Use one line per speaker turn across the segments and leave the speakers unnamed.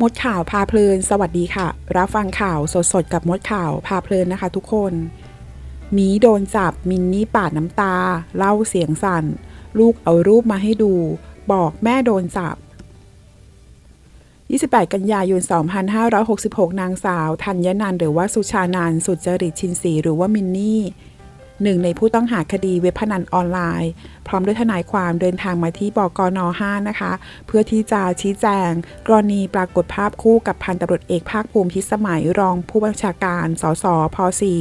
มดข่าวพาเพลิน สวัสดีค่ะ รับฟังข่าวสดๆ กับมดข่าวพาเพลินนะคะทุกคนหมีโดนจับมินนี่ปาดน้ำตา เล่าเสียงสั่น ลูกเอารูปมาให้ดู บอกแม่โดนจับ 28 กันยายน 2566 นางสาว ธัญนันหรือว่าสุชานันสุจริตชินศรีหรือว่ามินนี่ หนึ่งในผู้ต้องหาคดีเว็บพนันออนไลน์ พร้อมด้วยทนายความเดินทางมาที่บกน 5 นะคะ เพื่อที่จะชี้แจง กรณีปรากฏภาพคู่กับพันตำรวจเอกภาคภูมิพิสมัยรองผู้บัญชาการ สสพ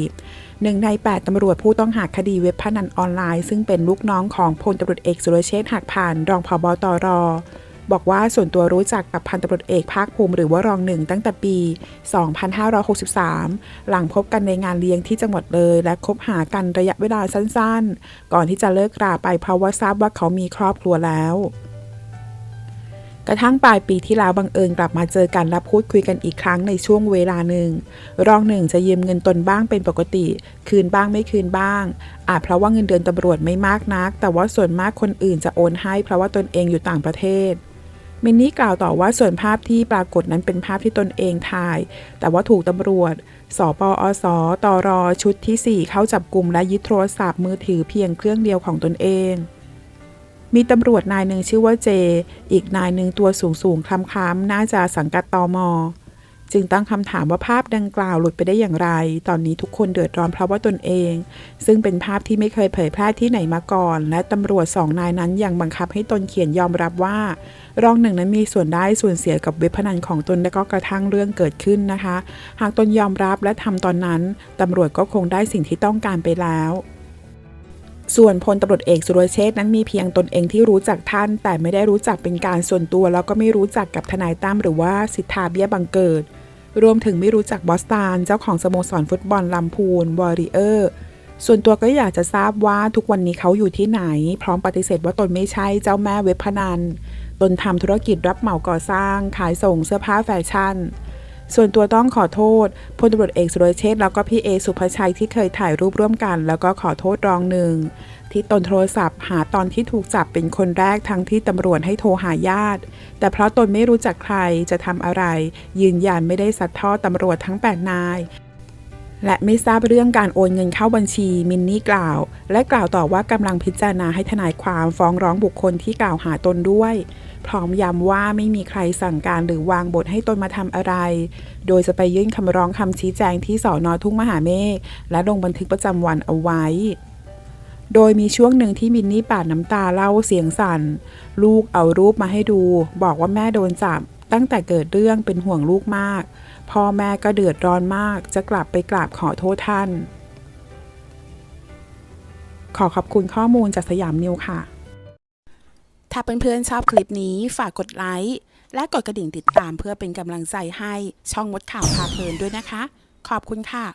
.4 หนึ่งใน 8ตำรวจผู้ต้องหาคดีเว็บพนันออนไลน์ ซึ่งเป็นลูกน้องของพลตำรวจเอกสุรเชษฐ์หักผ่านรองผบตร บอกว่าส่วนตัวรู้จักกับพันตำรวจเอกภาคภูมิหรือว่ารองหนึ่งตั้งแต่ปี 2563 หลังพบกันในงานเลี้ยงที่จังหวัดเลย และคบหากันระยะเวลาสั้นๆ ก่อนที่จะเลิกราไปเพราะว่าทราบว่าเขามีครอบครัวแล้วกระทั่งปลายปีที่แล้วบังเอิญกลับมาเจอกันและพูดคุยกันอีกครั้งในช่วงเวลาหนึ่ง รองหนึ่งจะยืมเงินตนบ้างเป็นปกติ คืนบ้างไม่คืนบ้าง อาจเพราะว่าเงินเดือนตำรวจไม่มากนัก แต่ว่าส่วนมากคนอื่นจะโอนให้เพราะว่าตนเองอยู่ต่างประเทศ มินนี่กล่าวต่อว่าส่วนภาพที่ปรากฏนั้นเป็นภาพที่ตนเองถ่าย แต่ว่าถูกตำรวจ สปอสตรชุดที่ 4 เข้าจับกลุ่มและยึดโทรศัพท์มือถือเพียงเครื่องเดียวของตนเอง มีตำรวจนายหนึ่งชื่อว่าเจ อีกนายหนึ่งตัวสูงสูงคล้ำๆน่าจะสังกัดตอมอ จึงตั้งคำถามว่าภาพดังกล่าวหลุดไปได้อย่างไร ตอนนี้ทุกคนเดือดร้อนเพราะว่าตนเอง ซึ่งเป็นภาพที่ไม่เคยเผยแพร่ที่ไหนมาก่อน และตำรวจสองนายนั้นยังบังคับให้ตนเขียนยอมรับว่า รองหนึ่งนั้นมีส่วนได้ส่วนเสียกับเว็บพนันของตนและก็กระทั่งเรื่องเกิดขึ้นนะคะ หากตนยอมรับและทำตอนนั้นตำรวจก็คงได้สิ่งที่ต้องการไปแล้วส่วนพลตำรวจเอกสุรเชษนั้นมีเพียงตนเองที่รู้จักท่าน แต่ไม่ได้รู้จักเป็นการส่วนตัว แล้วก็ไม่รู้จักกับทนายตั้มหรือว่าสิทธาเบี้ยบังเกิด รวมถึงไม่รู้จักบอสตานเจ้าของสโมสรฟุตบอลลำพูนวอริเออร์ส่วนตัวก็อยากจะทราบว่าทุกวันนี้เขาอยู่ที่ไหน พร้อมปฏิเสธว่าตนไม่ใช่เจ้าแม่เว็บพนัน ตนทำธุรกิจรับเหมาก่อสร้าง ขายส่งเสื้อผ้าแฟชั่น ส่วนตัวต้องขอโทษพลตำรวจเอกสุรเชษแล้วก็พี่เอสุภชัยที่เคยถ่ายรูปร่วมกัน แล้วก็ขอโทษรองหนึ่ง ที่ตนโทรศัพท์ หาตอนที่ถูกจับเป็นคนแรกทั้งที่ตำรวจให้โทรหาญาติ แต่เพราะตนไม่รู้จักใครจะทำอะไร ยืนยันไม่ได้สัดทอดตำรวจทั้ง 8 นาย และไม่ทราบเรื่องการโอนเงินเข้าบัญชี มินนี่กล่าว และกล่าวต่อว่ากำลังพิจารณาให้ทนายความฟ้องร้องบุคคลที่กล่าวหาตนด้วยพร้อมย้ำว่าไม่มีใครสั่งการหรือวางบทให้ตนมาทำอะไร โดยจะไปยื่นคำร้องคำชี้แจงที่สอนอทุ่งมหาเมฆและลงบันทึกประจำวันเอาไว้ โดยมีช่วงหนึ่งที่มินนี่ปาดน้ำตาเล่าเสียงสั่น ลูกเอารูปมาให้ดู บอกว่าแม่โดนจับ ตั้งแต่เกิดเรื่องเป็นห่วงลูกมาก พ่อแม่ก็เดือดร้อนมาก จะกลับไปกราบขอโทษท่าน ขอขอบคุณข้อมูลจากสยามนิวค่ะ ถ้าเพื่อนๆชอบคลิปนี้ฝากกดไลค์และกดกระดิ่งติดตามเพื่อเป็นกำลังใจให้ช่องมดข่าวพาเพลินด้วยนะคะ ขอบคุณค่ะ